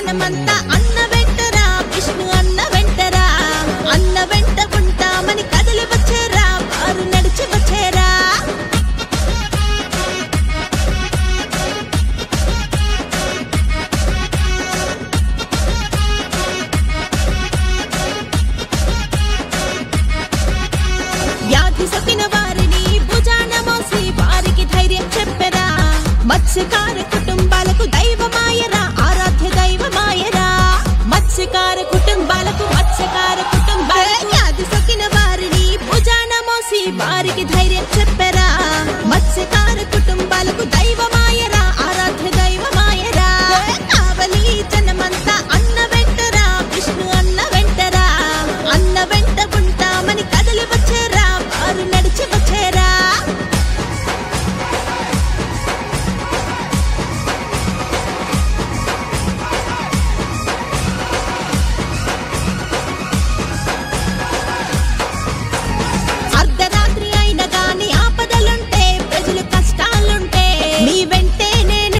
జనమంతా అన్న వెంటరా విష్ణు అన్న వెంటరా. అన్న వెంట ఉంటామని కదిలి వచ్చేరా వారు నడిచి వచ్చేరా. వ్యాధి సొక్కిన వారిని భుజాన మోసి వారికి ధైర్యం చెప్పరా. మత్స్యకారకు